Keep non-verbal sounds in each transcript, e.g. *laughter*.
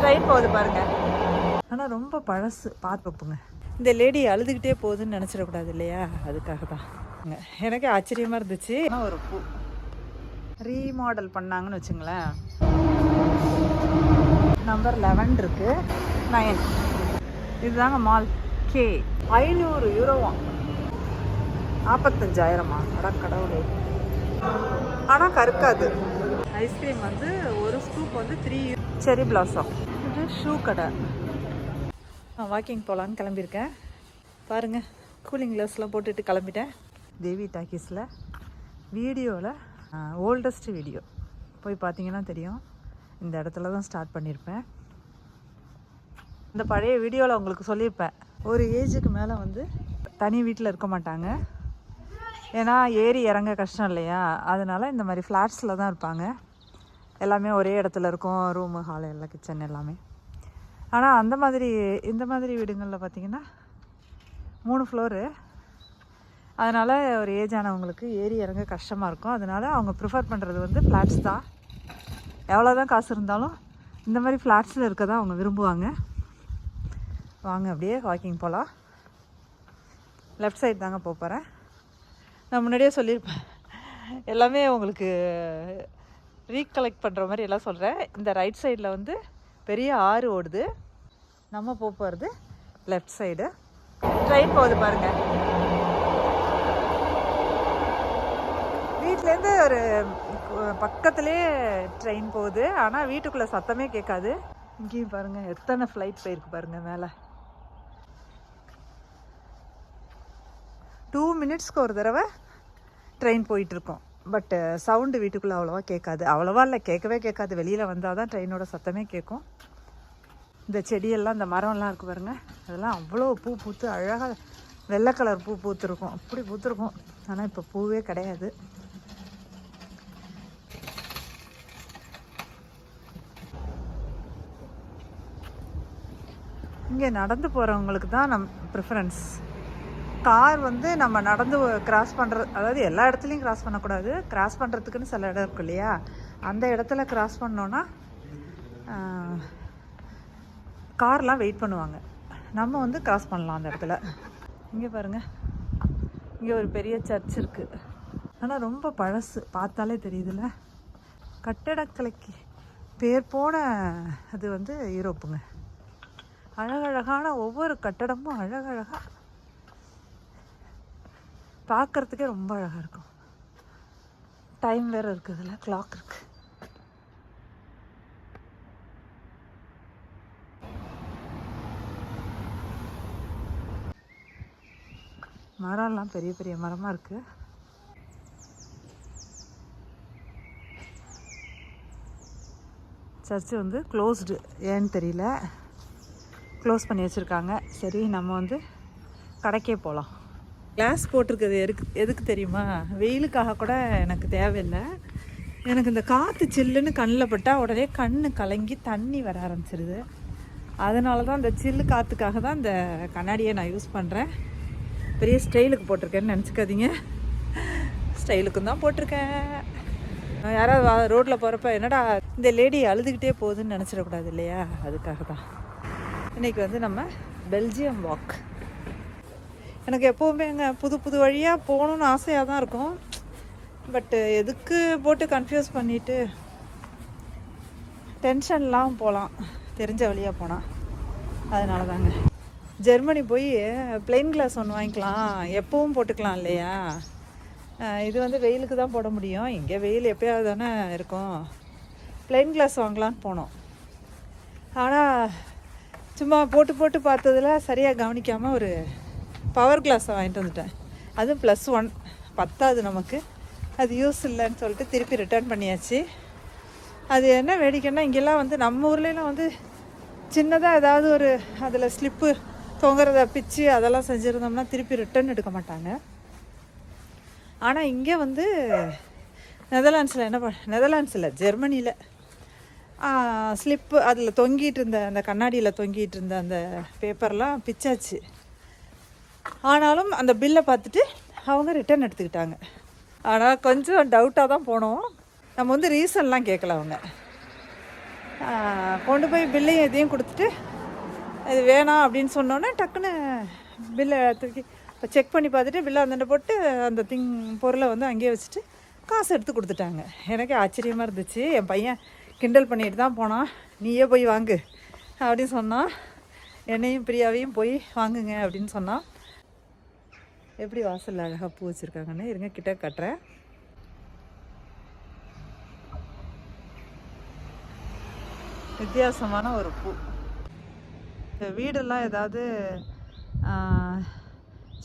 Train போகுது பாருங்க. ஆனால் ரொம்ப பழசு. பார்த்து வைப்புங்க. இந்த லேடி அழுதுகிட்டே போகுதுன்னு நினச்சிடக்கூடாது இல்லையா? அதுக்காக தான் எனக்கு ஆச்சரியமாக இருந்துச்சு. ஆனால் ஒரு பூ. ரீமாடல் பண்ணாங்கன்னு வச்சுங்களேன். நம்பர் லெவன் இருக்கு. நயன் இதுதாங்க மால் கே ஐநூறு யூரோவாம் நாற்பத்தஞ்சாயிரமா அட கடவுளே. ஆனால் கருக்காது. ஐஸ்கிரீம் வந்து ஒரு ஸ்கூப் வந்து த்ரீ செரி பிளாசம் ஒரு ஷூ கடை. நான் வாக்கிங் போகலான்னு கிளம்பியிருக்கேன். பாருங்கள் கூலிங் கிளாஸ்லாம் போட்டுட்டு கிளம்பிட்டேன். தேவி டாக்கீஸில் வீடியோவில் ஓல்டஸ்ட் வீடியோ போய் பார்த்தீங்கன்னா தெரியும். இந்த இடத்துல தான் ஸ்டார்ட் பண்ணியிருப்பேன். இந்த பழைய வீடியோவில் உங்களுக்கு சொல்லியிருப்பேன். ஒரு ஏஜுக்கு மேலே வந்து தனி வீட்டில் இருக்க மாட்டாங்க. ஏன்னா ஏறி இறங்க கஷ்டம் இல்லையா? அதனால் இந்த மாதிரி ஃப்ளாட்ஸில் தான் இருப்பாங்க. எல்லாமே ஒரே இடத்துல இருக்கும். ரூமு ஹால் எல்லாம் கிச்சன் எல்லாமே. ஆனால் அந்த மாதிரி இந்த மாதிரி வீடுங்களில் பார்த்திங்கன்னா மூணு ஃப்ளோரு அதனால் ஒரு ஏஜ் ஆனவங்களுக்கு ஏறி இறங்க கஷ்டமாக இருக்கும். அதனால் அவங்க ப்ரிஃபர் பண்ணுறது வந்து ஃப்ளாட்ஸ் தான். எவ்வளோ தான் காசு இருந்தாலும் இந்த மாதிரி ஃப்ளாட்ஸில் இருக்க தான் அவங்க விரும்புவாங்க. வாங்க அப்படியே வாக்கிங் போகலாம் லெஃப்ட் சைடு தாங்க போக போகிறேன் நான் முன்னாடியே சொல்லியிருப்பேன். எல்லாமே உங்களுக்கு ரீகலெக்ட் பண்ணுற மாதிரி எல்லாம் சொல்கிறேன் இந்த ரைட் சைடில் வந்து பெரிய ஆறு ஓடுது. நம்ம போக போகிறது லெஃப்ட் சைடு ட்ரெயின் போகுது பாருங்கள் வீட்டிலேருந்து ஒரு பக்கத்துலேயே ட்ரெயின் போகுது. ஆனால் வீட்டுக்குள்ளே சத்தமே கேட்காது. இங்கேயும் பாருங்கள் எத்தனை ஃப்ளைட் போயிருக்கு பாருங்கள் மேலே. டூ மினிட்ஸ்க்கு ஒரு தடவை ட்ரெயின் போயிட்டுருக்கோம் பட்டு சவுண்டு வீட்டுக்குள்ளே அவ்வளோவா கேட்காது. அவ்வளோவா இல்லை கேட்கவே கேட்காது. வெளியில் வந்தால் தான் ட்ரெயினோட சத்தமே கேட்கும். இந்த செடியெல்லாம் இந்த மரம்லாம் இருக்குது பாருங்க. அதெல்லாம் அவ்வளோ பூ பூத்து அழகாக வெள்ளை கலர் பூ பூத்துருக்கும். அப்படி பூத்துருக்கும். ஆனால் இப்போ பூவே கிடையாது. இங்கே நடந்து போகிறவங்களுக்கு தான் நம் ப்ரிஃபரன்ஸ் கார் வந்து நம்ம நடந்து கிராஸ் பண்ணுறது அதாவது எல்லா இடத்துலையும் கிராஸ் பண்ணக்கூடாது. கிராஸ் பண்ணுறதுக்குன்னு சில இடம் இருக்கும் இல்லையா? அந்த இடத்துல கிராஸ் பண்ணோன்னா கார்லாம் வெயிட் பண்ணுவாங்க. நம்ம வந்து கிராஸ் பண்ணலாம் அந்த இடத்துல. இங்கே பாருங்கள் இங்கே ஒரு பெரிய சர்ச் இருக்குது ஆனால் ரொம்ப பழசு. பார்த்தாலே தெரியுதுல்ல. கட்டடக்கலைக்கு பேர் போன அது வந்து யூரோப்புங்க அழகழகான ஒவ்வொரு கட்டடமும் அழகழகாக பார்க்குறதுக்கே ரொம்ப அழகாக இருக்கும். டைம் வேறு இருக்குதுல்ல கிளாக் இருக்கு. மரம்லாம் பெரிய பெரிய மரமாக இருக்குது சர்ச்சு வந்து க்ளோஸ்டு ஏன்னு தெரியல. க்ளோஸ் பண்ணி வச்சுருக்காங்க. சரி நம்ம வந்து கடைக்கே போகலாம் கிளாஸ் போட்டிருக்கிறது எதுக்கு எதுக்கு தெரியுமா? வெயிலுக்காக கூட எனக்கு தேவையில்லை. எனக்கு இந்த காற்று சில்லுன்னு கண்ணில் பட்டால் உடனே கண் கலங்கி தண்ணி வர ஆரம்பிச்சிருது. அதனால தான் இந்த சில்லு காற்றுக்காக தான் இந்த கண்ணாடியை நான் யூஸ் பண்ணுறேன் பெரிய ஸ்டைலுக்கு போட்டிருக்கேன்னு நினச்சிக்காதீங்க. ஸ்டைலுக்கும் தான் போட்டிருக்கேன். யாராவது ரோட்டில் போகிறப்ப என்னடா இந்த லேடி அழுதுகிட்டே போகுதுன்னு நினச்சிடக்கூடாது இல்லையா? அதுக்காக தான் இன்றைக்கி வந்து நம்ம பெல்ஜியம் வாக் எனக்கு எப்போவுமே அங்கே புது புது வழியாக போகணுன்னு ஆசையாக தான் இருக்கும். பட்டு எதுக்கு போட்டு கன்ஃபியூஸ் பண்ணிவிட்டு டென்ஷன்லாம் போகலாம் தெரிஞ்ச வழியாக போனால் அதனால தாங்க ஜெர்மனி போய் பிளெயின் கிளாஸ் ஒன்று வாங்கிக்கலாம். எப்பவும் போட்டுக்கலாம் இல்லையா? இது வந்து வெயிலுக்கு தான் போட முடியும். இங்கே வெயில் எப்போயாவது தானே இருக்கும். பிளெயின் கிளாஸ் வாங்கலான்னு போனோம். ஆனால் சும்மா போட்டு போட்டு பார்த்ததுல சரியாக கவனிக்காமல் ஒரு பவர் கிளாஸை வாங்கிட்டு வந்துட்டேன். அதுவும் ப்ளஸ் ஒன் பத்தாது நமக்கு. அது யூஸ் இல்லைன்னு சொல்லிட்டு திருப்பி ரிட்டர்ன் பண்ணியாச்சு. அது என்ன வேடிக்கைன்னா இங்கெல்லாம் வந்து நம்ம ஊர்லலாம் வந்து சின்னதாக ஏதாவது ஒரு அதில் ஸ்லிப்பு தொங்குறத பிச்சு அதெல்லாம் செஞ்சுருந்தோம்னா திருப்பி ரிட்டர்ன் எடுக்க மாட்டாங்க. ஆனால் இங்கே வந்து நெதர்லாண்ட்ஸில் என்ன ப நெதர்லாண்ட்ஸில் ஜெர்மனியில் ஸ்லிப்பு அதில் தொங்கிட்டு இருந்த அந்த கண்ணாடியில் தொங்கிட்டு இருந்த அந்த பேப்பர்லாம் பிச்சாச்சு. ஆனாலும் அந்த பில்லை பார்த்துட்டு அவங்க ரிட்டர்ன் எடுத்துக்கிட்டாங்க. ஆனால் கொஞ்சம் டவுட்டாக தான் போனோம். நம்ம வந்து ரீசன்லாம் கேட்கல அவங்க. கொண்டு போய் பில்லையும் இதையும் கொடுத்துட்டு இது வேணாம் அப்படின்னு சொன்னோன்னே டக்குன்னு பில்லை தூக்கி இப்போ செக் பண்ணி பார்த்துட்டு பில்லை அந்த போட்டு அந்த திங் பொருளை வந்து அங்கேயே வச்சுட்டு காசு எடுத்து கொடுத்துட்டாங்க. எனக்கே ஆச்சரியமாக இருந்துச்சு. என் பையன் கிண்டல் பண்ணிட்டு தான் போனான். நீயே போய் வாங்கு அப்படின்னு சொன்னான். என்னையும் பிரியாவையும் போய் வாங்குங்க அப்படின்னு சொன்னான். எப்படி வாசலில் அழகாக பூ வச்சுருக்காங்கன்னு இருங்க கிட்ட கட்டுறேன். வித்தியாசமான ஒரு பூ. இந்த வீடெல்லாம் ஏதாவது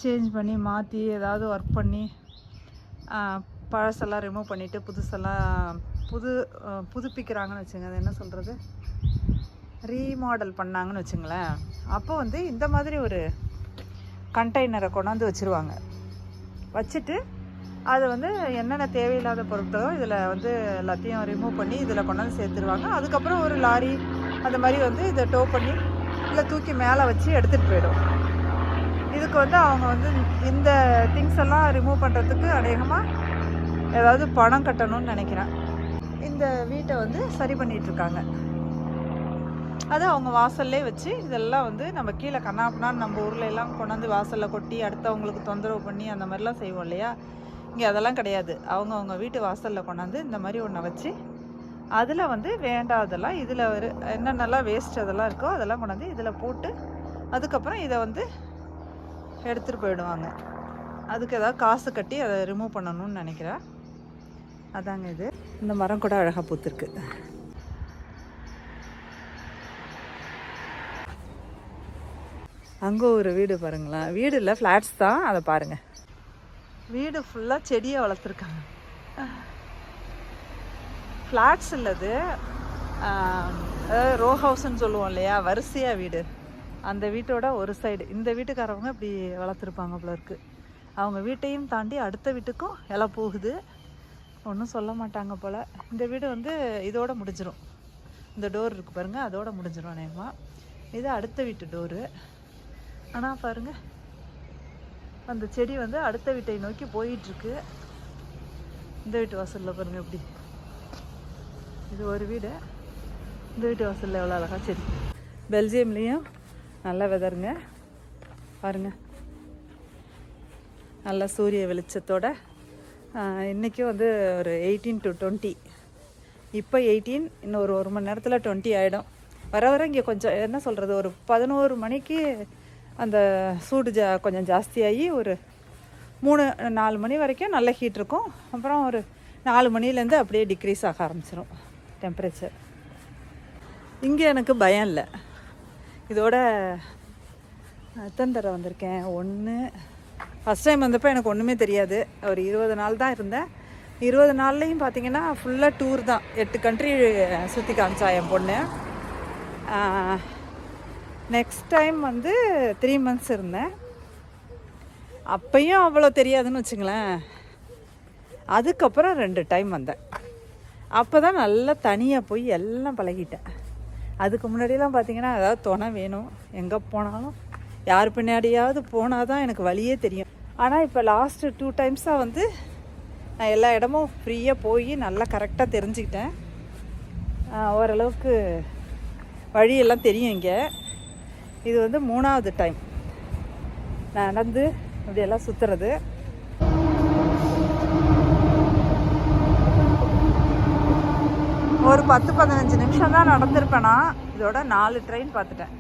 சேஞ்ச் பண்ணி மாற்றி ஏதாவது ஒர்க் பண்ணி பழசெல்லாம் ரிமூவ் பண்ணிவிட்டு புதுசெல்லாம் புது புதுப்பிக்கிறாங்கன்னு வச்சுங்க அது என்ன சொல்கிறது ரீமாடல் பண்ணாங்கன்னு வச்சுங்களேன் அப்போ வந்து இந்த மாதிரி ஒரு கண்டெய்னரை கொண்டாந்து வச்சுருவாங்க. வச்சுட்டு அது வந்து என்னென்ன தேவையில்லாத பொருட்களோ இதில் வந்து எல்லாத்தையும் ரிமூவ் பண்ணி இதில் கொண்டாந்து சேர்த்துருவாங்க. அதுக்கப்புறம் ஒரு லாரி அந்த மாதிரி வந்து இதை டோ பண்ணி இல்லை தூக்கி மேலே வச்சு எடுத்துகிட்டு போயிடும். இதுக்கு வந்து அவங்க வந்து இந்த திங்ஸ் எல்லாம் ரிமூவ் பண்ணுறதுக்கு அநேகமாக ஏதாவது பணம் கட்டணும்னு நினைக்கிறேன். இந்த வீட்டை வந்து சரி பண்ணிகிட்ருக்காங்க இருக்காங்க. அதை அவங்க வாசல்லே வச்சு இதெல்லாம் வந்து நம்ம கீழே கண்ணாப்புனான்னு நம்ம ஊரில் எல்லாம் கொண்டாந்து வாசலில் கொட்டி அடுத்தவங்களுக்கு தொந்தரவு பண்ணி அந்த மாதிரிலாம் செய்வோம் இல்லையா? இங்கே அதெல்லாம் கிடையாது. அவங்க அவங்க வீட்டு வாசலில் கொண்டாந்து இந்த மாதிரி ஒன்றை வச்சு அதில் வந்து வேண்டாதெல்லாம் இதில் ஒரு என்னென்னலாம் வேஸ்ட் அதெல்லாம் இருக்கோ அதெல்லாம் கொண்டாந்து இதில் போட்டு அதுக்கப்புறம் இதை வந்து எடுத்துகிட்டு போயிடுவாங்க. அதுக்கு ஏதாவது காசு கட்டி அதை ரிமூவ் பண்ணணும்னு நினைக்கிறேன். அதாங்க இது. இந்த மரம் கூட அழகாக பூத்துருக்கு. அங்கே ஒரு வீடு பாருங்களேன். வீடு இல்லை ஃப்ளாட்ஸ் தான். அதை பாருங்கள் வீடு ஃபுல்லாக செடியை வளர்த்துருக்காங்க. ஃப்ளாட்ஸ் இல்லது ரோ ஹவுஸ்ன்னு சொல்லுவோம் இல்லையா? வரிசையாக வீடு. அந்த வீட்டோட ஒரு சைடு இந்த வீட்டுக்காரவங்க இப்படி வளர்த்துருப்பாங்க போல இருக்கு. அவங்க வீட்டையும் தாண்டி அடுத்த வீட்டுக்கும் இலை போகுது. ஒன்றும் சொல்ல மாட்டாங்க போல். இந்த வீடு வந்து இதோட முடிஞ்சிடும் இந்த டோர் இருக்குது பாருங்கள் அதோட முடிஞ்சிடும் நேமா இது அடுத்த வீட்டு டோரு ஆனால் பாருங்கள் அந்த செடி வந்து அடுத்த வீட்டை நோக்கி போயிட்டுருக்கு. இந்த வீட்டு வாசலில் பாருங்கள் எப்படி இது ஒரு வீடு. இந்த வீட்டு வாசலில் எவ்வளோ அழகா செடி. பெல்ஜியம்லேயும் நல்ல வெதருங்க பாருங்க. நல்ல சூரிய வெளிச்சத்தோட இன்றைக்கும் வந்து ஒரு எயிட்டீன் டு டுவெண்ட்டி இப்போ எயிட்டீன் இன்னும் ஒரு ஒரு மணி நேரத்தில் டுவெண்ட்டி ஆகிடும் வர வர இங்கே கொஞ்சம் என்ன சொல்கிறது ஒரு பதினோரு மணிக்கு அந்த சூடு ஜா கொஞ்சம் ஜாஸ்தியாகி ஒரு மூணு நாலு மணி வரைக்கும் நல்ல ஹீட் இருக்கும். அப்புறம் ஒரு நாலு மணிலேருந்து அப்படியே டிக்ரீஸ் ஆக ஆரம்பிச்சிடும் டெம்பரேச்சர் இங்கே எனக்கு பயம் இல்லை. இதோட எத்தனை தடவை வந்திருக்கேன்? ஒன்று ஃபஸ்ட் டைம் வந்தப்போ எனக்கு ஒன்றுமே தெரியாது. ஒரு இருபது நாள் தான் இருந்தேன். இருபது நாள்லேயும் பார்த்தீங்கன்னா ஃபுல்லாக டூர் தான். எட்டு கண்ட்ரி சுற்றி காமிச்சா என் பொண்ணு. நெக்ஸ்ட் டைம் வந்து த்ரீ மந்த்ஸ் இருந்தேன். அப்பையும் அவ்வளோ தெரியாதுன்னு வச்சுங்களேன். அதுக்கப்புறம் ரெண்டு டைம் வந்தேன். அப்போ தான் நல்லா தனியாக போய் எல்லாம் பழகிட்டேன். அதுக்கு முன்னாடிலாம் பார்த்தீங்கன்னா ஏதாவது துணை வேணும். எங்கே போனாலும் யார் பின்னாடியாவது போனால் தான் எனக்கு வழியே தெரியும். ஆனால் இப்போ லாஸ்ட்டு டூ டைம்ஸாக வந்து நான் எல்லா இடமும் ஃப்ரீயாக போய் நல்லா கரெக்டாக தெரிஞ்சுக்கிட்டேன். ஓரளவுக்கு வழியெல்லாம் தெரியும் இங்கே. இது வந்து மூணாவது டைம் நான் நடந்து இப்படியெல்லாம் சுற்றுறது ஒரு பத்து பதினஞ்சு நிமிஷம் தான் நடந்திருப்பேனா? இதோட நாலு ட்ரெயின் பார்த்துட்டேன்.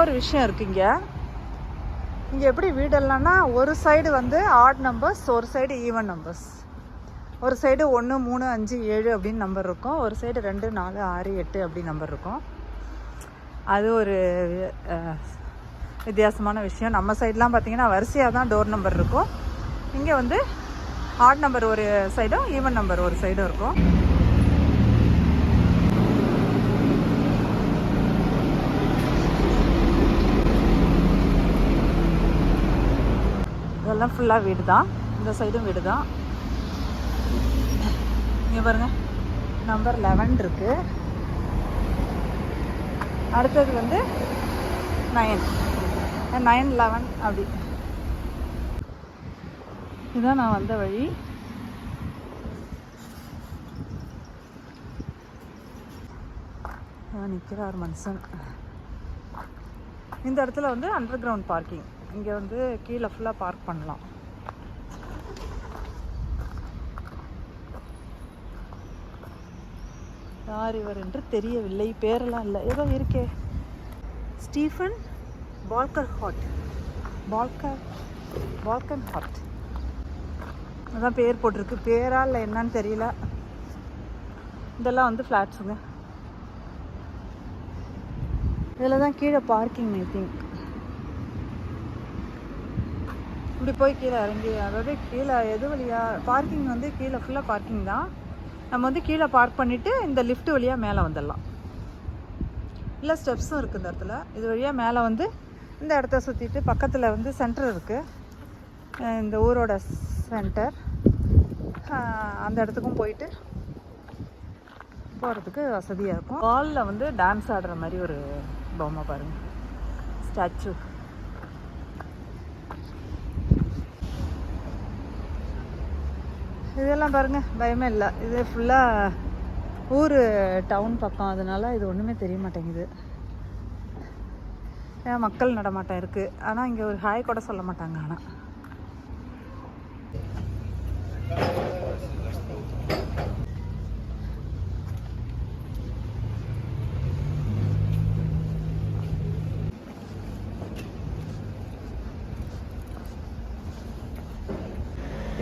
ஒரு விஷயம் இருக்கு இங்கே. இங்கே எப்படி வீடெல்லாம்னா ஒரு சைடு வந்து ஆட் நம்பர்ஸ் ஒரு சைடு ஈவன் நம்பர்ஸ் ஒரு சைடு ஒன்று மூணு அஞ்சு ஏழு அப்படின்னு நம்பர் இருக்கும். ஒரு சைடு ரெண்டு நாலு ஆறு எட்டு அப்படின்னு நம்பர் இருக்கும். அது ஒரு வித்தியாசமான விஷயம். நம்ம சைட்லாம் பார்த்தீங்கன்னா வரிசையாக தான் டோர் நம்பர் இருக்கும். இங்கே வந்து ஆட் நம்பர் ஒரு சைடும் ஈவன் நம்பர் ஒரு சைடும் இருக்கும். இதெல்லாம் ஃபுல்லாக வீடு தான் இந்த சைடும் வீடு தான் இங்கே பாருங்கள் நம்பர் லெவன் இருக்குது அடுத்தது வந்து நயன் நயன் லெவன் அப்படி. இதுதான் நான் வந்த வழி. நிற்கிறார் மனுஷன். இந்த இடத்துல வந்து அண்டர் கிரவுண்ட் பார்க்கிங் இங்கே வந்து கீழே ஃபுல்லாக பார்க் பண்ணலாம். யார் இவர் என்று தெரியவில்லை. பேரெல்லாம் இல்லை. ஏதோ இருக்கே. ஸ்டீஃபன் பால்கர் ஹாட் பால்கர் பால்கன் ஹாட் அதான் பேர் போட்டிருக்கு. பேரா இல்லை என்னன்னு தெரியல. இதெல்லாம் வந்து ஃப்ளாட்ஸுங்க. இதில் தான் கீழே பார்க்கிங் ஐ திங்க். இப்படி போய் கீழே இறங்கி அதாவது கீழே எது வழியா பார்க்கிங் வந்து கீழே ஃபுல்லாக பார்க்கிங் தான். நம்ம வந்து கீழே பார்க் பண்ணிவிட்டு இந்த லிஃப்ட் வழியாக மேலே வந்துடலாம். இல்லை ஸ்டெப்ஸும் இருக்குது இந்த இடத்துல. இது வழியாக மேலே வந்து இந்த இடத்த சுற்றிட்டு பக்கத்தில் வந்து சென்டர் இருக்குது இந்த ஊரோட சென்டர் அந்த இடத்துக்கும் போயிட்டு போகிறதுக்கு வசதியாக இருக்கும். ஹாலில் வந்து டான்ஸ் ஆடுற மாதிரி ஒரு பொம்மை பாருங்கள் ஸ்டாச்சு இதெல்லாம் பாருங்கள் பயமே இல்லை. இது ஃபுல்லாக ஊர் டவுன் பக்கம். அதனால இது ஒன்றுமே தெரிய மாட்டேங்குது. ஏன் மக்கள் நடமாட்டம் இருக்குது ஆனால் இங்கே ஒரு ஹாய் கூட சொல்ல மாட்டாங்க ஆனால்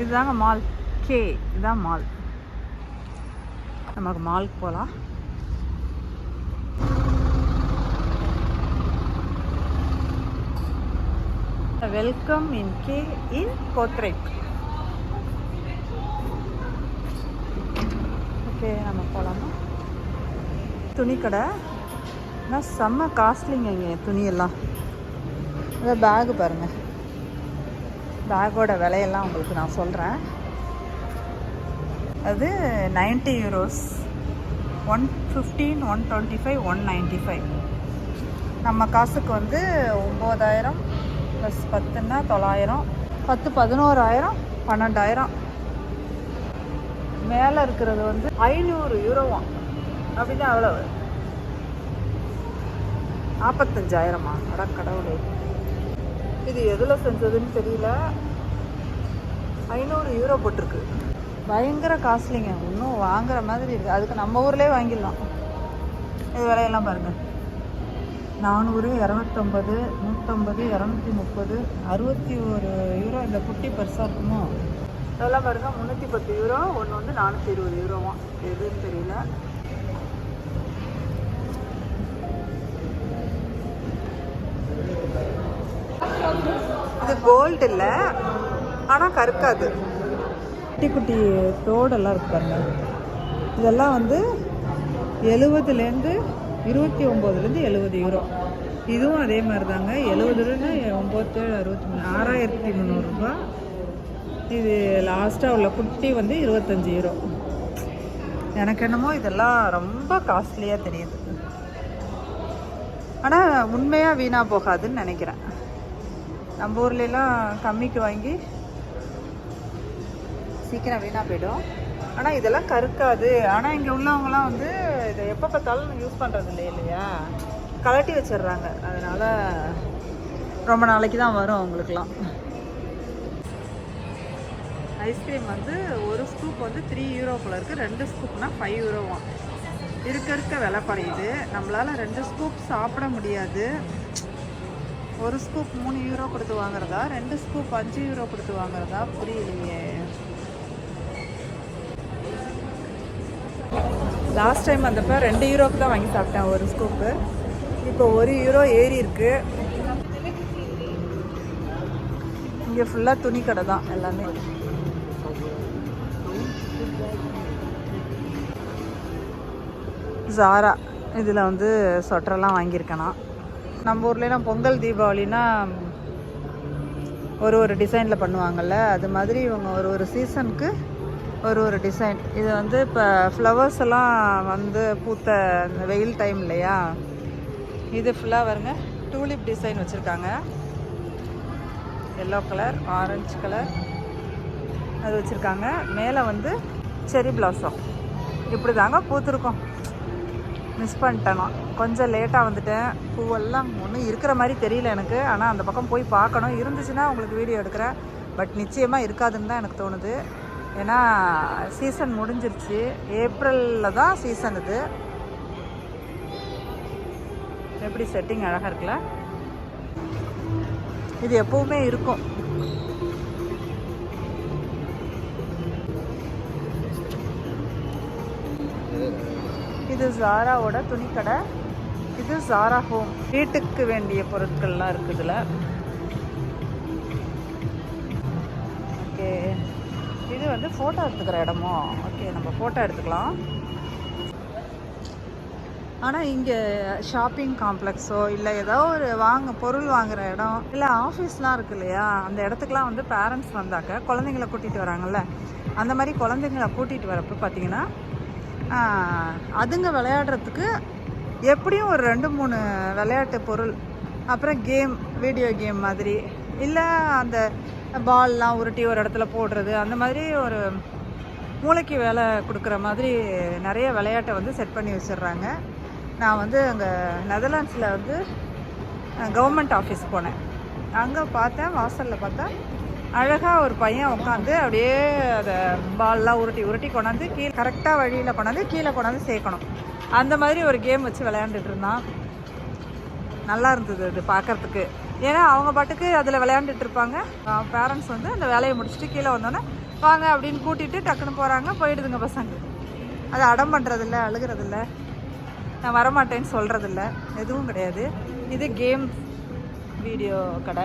இதுதாங்க மால் கே இதுதான் மால் நமக்கு மாலுக்கு போகலாம் welcome in K in Godrej okay நம்ம போகலாமா துணி கடை ஆனால் செம்ம காஸ்ட்லிங்க இங்கே துணியெல்லாம். அதான் பேகு பாருங்கள் பேக்கோட விலையெல்லாம் உங்களுக்கு நான் சொல்கிறேன் அது ninety euros one fifteen one twenty five one ninety five நம்ம காசுக்கு வந்து ஒம்பதாயிரம் ப்ளஸ் பத்துன்னா தொள்ளாயிரம். பத்து பதினோராயிரம் பன்னெண்டாயிரம். மேலே இருக்கிறது வந்து ஐநூறு யூரோவாம் அப்படின்னா எவ்வளோ நாற்பத்தஞ்சாயிரமா அட கடவுளே. இது எதில் செஞ்சதுன்னு தெரியல. ஐநூறு யூரோ போட்டிருக்கு. பயங்கர காஸ்ட்லிங்க. இன்னும் வாங்குற மாதிரி இருக்குது அதுக்கு நம்ம ஊர்லேயே வாங்கிடலாம். இது விலையெல்லாம் பாருங்கள் நானூறு இரநூத்தம்பது நூற்றம்பது இரநூத்தி முப்பது அறுபத்தி ஒரு யூரோ இந்த குட்டி பெருசாக இருக்குமோ? இதெல்லாம் பாருங்கள் முந்நூற்றி பத்து யூரோ ஒன்று வந்து நானூற்றி இருபது யூரோவா எதுன்னு தெரியல. இது கோல்டு இல்லை. ஆனால் கருக்காது. குட்டி குட்டி தோடெல்லாம் இருக்கு பாருங்க. இதெல்லாம் வந்து எழுபதுலேருந்து இருபத்தி ஒம்போதுலேருந்து எழுபது யூரோ இதுவும் அதே மாதிரி தாங்க எழுபதுலேருந்து ஒம்பத்தேழு அறுபத்தி மூணு ஆறாயிரத்தி முந்நூறுரூபா இது லாஸ்ட்டாக உள்ள குட்டி வந்து இருபத்தஞ்சி யூரோ எனக்கு என்னமோ இதெல்லாம் ரொம்ப காஸ்ட்லியாக தெரியுது. ஆனால் உண்மையாக வீணாக போகாதுன்னு நினைக்கிறேன். நம்ம ஊர்லலாம் கம்மிக்கு வாங்கி சீக்கிரம் வீணாக போயிடும். ஆனால் இதெல்லாம் கருக்காது. ஆனால் இங்கே உள்ளவங்கலாம் வந்து இதை எப்போ பார்த்தாலும் யூஸ் பண்ணுறது இல்லை இல்லையா? கலட்டி வச்சிடுறாங்க. அதனால் ரொம்ப நாளைக்கு தான் வரும் அவங்களுக்குலாம் ஐஸ்கிரீம் வந்து ஒரு ஸ்கூப் வந்து த்ரீ யூரோக்குள்ள இருக்குது ரெண்டு ஸ்கூப்னா ஃபைவ் யூரோவாம் இருக்க இருக்க விலை குறையுது. நம்மளால் ரெண்டு ஸ்கூப் சாப்பிட முடியாது. ஒரு ஸ்கூப் மூணு யூரோ கொடுத்து வாங்குறதா? ரெண்டு ஸ்கூப் அஞ்சு யூரோ கொடுத்து வாங்குறதா? புரியலையே. லாஸ்ட் டைம் வந்தப்போ ரெண்டு யூரோக்கு தான் வாங்கி சாப்பிட்டேன் ஒரு ஸ்கூப்பு இப்போ ஒரு யூரோ ஏறி இருக்கு. இங்கே ஃபுல்லாக துணி கடை தான் எல்லாமே. ஜாரா இதில் வந்து சொட்டரெல்லாம் வாங்கியிருக்கேனா. நம்ம ஊர்லலாம் பொங்கல் தீபாவளினா ஒரு ஒரு டிசைனில் பண்ணுவாங்கள்ல அது மாதிரி இவங்க ஒரு ஒரு சீசனுக்கு ஒரு ஒரு டிசைன் இது வந்து இப்போ ஃப்ளவர்ஸ் எல்லாம் வந்து பூத்த அந்த வெயில் டைம் இல்லையா? இது ஃபுல்லாக வருங்க டூலிப் டிசைன் வச்சுருக்காங்க. எல்லோ கலர் ஆரஞ்சு கலர் அது வச்சுருக்காங்க. மேலே வந்து செரி பிளாசம் இப்படி தாங்க பூத்துருக்கோம். மிஸ் பண்ணிட்டேன். நான் கொஞ்சம் லேட்டாக வந்துட்டேன். பூவெல்லாம் ஒன்றும் இருக்கிற மாதிரி தெரியல எனக்கு. ஆனால் அந்த பக்கம் போய் பார்க்கணும். இருந்துச்சுன்னா உங்களுக்கு வீடியோ எடுக்கிறேன். பட் நிச்சயமாக இருக்காதுன்னு தான் எனக்கு தோணுது. ஏன்னா சீசன் முடிஞ்சிருச்சு. ஏப்ரலில் தான் சீசன் இது. எப்படி செட்டிங் அழகாக இருக்குல்ல? இது எப்பவுமே இருக்கும். இது ஜாராவோட துணிக்கடை. இது ஜாரா ஹோம் வீட்டுக்கு வேண்டிய பொருட்கள்லாம் இருக்குதுல ஓகே இது வந்து ஃபோட்டோ எடுத்துக்கிற இடமோ? ஓகே நம்ம ஃபோட்டோ எடுத்துக்கலாம். ஆனால் இங்கே ஷாப்பிங் காம்ப்ளெக்ஸோ இல்லை ஏதோ ஒரு வாங்க பொருள் வாங்குற இடம் இல்லை ஆஃபீஸ்லாம் இருக்கு இல்லையா? அந்த இடத்துக்குலாம் வந்து பேரண்ட்ஸ் வந்தாக்க குழந்தைங்கள கூட்டிகிட்டு வராங்கல்ல? அந்த மாதிரி குழந்தைங்கள கூட்டிகிட்டு வரப்போ பார்த்தீங்கன்னா அதுங்க விளையாடுறதுக்கு எப்படியும் ஒரு ரெண்டு மூணு விளையாட்டு பொருள் அப்புறம் கேம் வீடியோ கேம் மாதிரி இல்லை அந்த பால்லாம் உருட்டி ஒரு இடத்துல போடுறது அந்த மாதிரி ஒரு மூளைக்கு வேலை கொடுக்குற மாதிரி நிறைய விளையாட்டை வந்து செட் பண்ணி வச்சிடுறாங்க. நான் வந்து அங்கே நெதர்லாண்ட்ஸில் வந்து கவர்மெண்ட் ஆஃபீஸ் போனேன். அங்கே பார்த்தேன் வாசலில் பார்த்தா அழகாக ஒரு பையன் உட்காந்து அப்படியே அதை பால்லாம் உருட்டி உருட்டி கொண்டாந்து கீழே கரெக்டாக வழியில் கொண்டாந்து கீழே கொண்டாந்து சேர்க்கணும். அந்த மாதிரி ஒரு கேம் வச்சு விளையாண்டுட்டு இருந்தான். நல்லா இருந்தது அது பார்க்குறதுக்கு. ஏன்னா அவங்க பாட்டுக்கு அதில் விளையாண்டுட்டு இருப்பாங்க. பேரண்ட்ஸ் வந்து அந்த வேலையை முடிச்சுட்டு கீழே வந்தோன்னே வாங்க அப்படின்னு கூட்டிகிட்டு டக்குன்னு போகிறாங்க போயிடுதுங்க பசங்க அது அடம் பண்ணுறதில்ல அழுகிறதில்ல. நான் வரமாட்டேன்னு சொல்கிறதில்ல எதுவும் கிடையாது. இது கேம் வீடியோ கடை.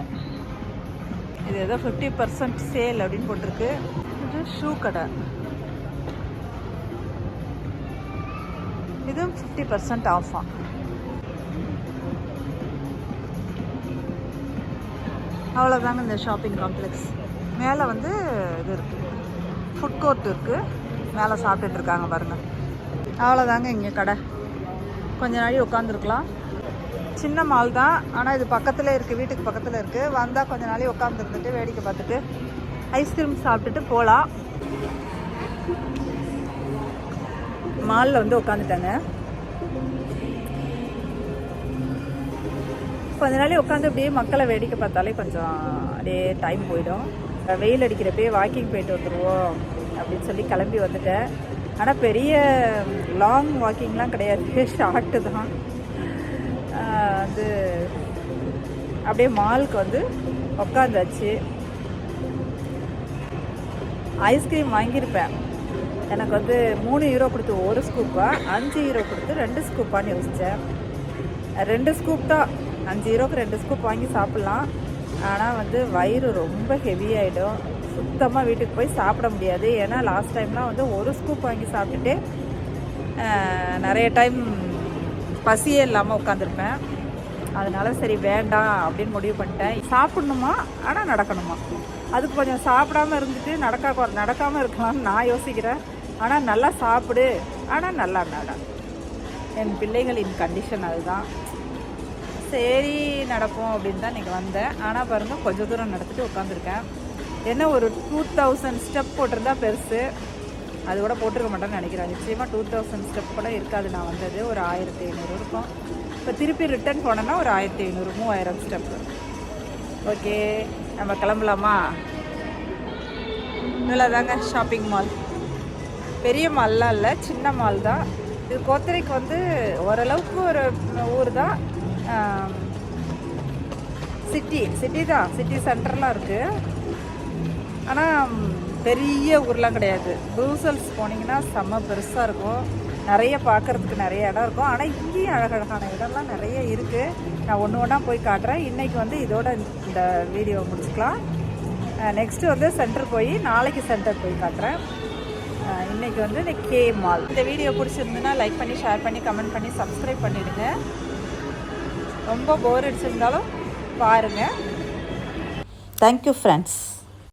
இது ஏதோ ஃபிஃப்டி பர்சன்ட் சேல் அப்படின்னு போட்டிருக்கு. இது ஷூ கடை. இதுவும் ஃபிஃப்டி பர்சன்ட் ஆஃபா அவ்வளோதாங்க இந்த ஷாப்பிங் காம்ப்ளெக்ஸ் மேலே வந்து இது இருக்குது ஃபுட் கோர்ட் இருக்குது மேலே சாப்பிட்டுட்ருக்காங்க இருக்காங்க அவ்வளோதாங்க இங்கே கடை. கொஞ்ச நாளி உட்காந்துருக்கலாம் சின்ன மால் தான். ஆனால் இது பக்கத்தில் இருக்குது வீட்டுக்கு பக்கத்தில் இருக்குது வந்தால் கொஞ்ச நாளி உட்காந்துருந்துட்டு வேடிக்கை பார்த்துட்டு ஐஸ்கிரீம் சாப்பிட்டுட்டு போகலாம் மாலில் வந்து உட்காந்துட்டாங்க கொஞ்ச நாளே உட்காந்து அப்படியே மக்களை வேடிக்கை பார்த்தாலே கொஞ்சம் அப்படியே டைம் போயிடும். வெயில் அடிக்கிறப்பே வாக்கிங் போயிட்டு வந்துடுவோம் அப்படின்னு சொல்லி கிளம்பி வந்துட்டேன். ஆனால் பெரிய லாங் வாக்கிங்லாம் கிடையாது. *laughs* ஷார்ட்டு தான். வந்து அப்படியே மாலுக்கு வந்து உட்காந்தாச்சு ஐஸ்கிரீம் வாங்கியிருப்பேன். எனக்கு வந்து மூணு ஹீரோ கொடுத்து ஒரு ஸ்கூப்பா அஞ்சு ஹீரோ கொடுத்து ரெண்டு ஸ்கூப்பான்னு யோசித்தேன் ரெண்டு ஸ்கூப் தான். அஞ்சு ஈரோக்கு ரெண்டு ஸ்கூப் வாங்கி சாப்பிட்லாம். ஆனால் வந்து வயிறு ரொம்ப ஹெவி ஆகிடும் சுத்தமாக வீட்டுக்கு போய் சாப்பிட முடியாது. ஏன்னா லாஸ்ட் டைம்லாம் வந்து ஒரு ஸ்கூப் வாங்கி சாப்பிட்டுட்டு நிறைய டைம் பசியே இல்லாமல் உட்காந்துருப்பேன் அதனால சரி வேண்டாம் அப்படின்னு முடிவு பண்ணிட்டேன். சாப்பிட்ணுமா? ஆனால் நடக்கணுமா? அதுக்கு கொஞ்சம் சாப்பிடாம இருந்துட்டு நடக்க நடக்காமல் இருக்கலாம்னு நான் யோசிக்கிறேன். ஆனால் நல்லா சாப்பிடு. ஆனால் நல்லா நட. என் பிள்ளைகளின் கண்டிஷன் அதுதான். சரி நடப்போம் அப்படின்னு தான் இன்றைக்கி வந்தேன். ஆனால் பாருங்கள் கொஞ்சம் தூரம் நடந்துட்டு உட்காந்துருக்கேன் என்ன ஒரு டூ தௌசண்ட் ஸ்டெப் போட்டிருந்தா பெருசு. அது கூட போட்டிருக்க மாட்டேன்னு நினைக்கிறேன். நிச்சயமாக டூ தௌசண்ட் ஸ்டெப் கூட இருக்காது. நான் வந்தது ஒரு ஆயிரத்தி ஐநூறு இருக்கும். இப்போ திருப்பி ரிட்டர்ன் போனேன்னா ஒரு ஆயிரத்தி ஐநூறு மூவாயிரம் ஸ்டெப்பு ஓகே நம்ம கிளம்பலாமா? தாங்க ஷாப்பிங் மால் பெரிய மால்லாம் இல்லை சின்ன மால் தான். இது கோத்தரைக்கு வந்து ஓரளவுக்கு ஒரு ஊர் தான். சிட்டி சிட்டி தான். சிட்டி சென்டர்லாம் இருக்குது ஆனால் பெரிய ஊர்லாம் கிடையாது. ப்ரூசல்ஸ் போனீங்கன்னா செம்ம பெருசாக இருக்கும். நிறைய பார்க்கறதுக்கு நிறைய இடம் இருக்கும். ஆனால் இங்கேயும் அழகழகான இடம்லாம் நிறைய இருக்குது நான் ஒன்று ஒன்றா போய் காட்டுறேன். இன்றைக்கி வந்து இதோட இந்த வீடியோ முடிச்சுக்கலாம். நெக்ஸ்ட்டு வந்து சென்டர் போய் நாளைக்கு சென்டர் போய் காட்டுறேன். இன்றைக்கி வந்து இந்த கே மால் இந்த வீடியோ பிடிச்சிருந்துன்னா லைக் பண்ணி ஷேர் பண்ணி கமெண்ட் பண்ணி சப்ஸ்கிரைப் பண்ணிவிடுங்க ரொம்ப போர் அடிச்சிருந்தாலும் பாருங்கள் தேங்க்யூ ஃப்ரெண்ட்ஸ்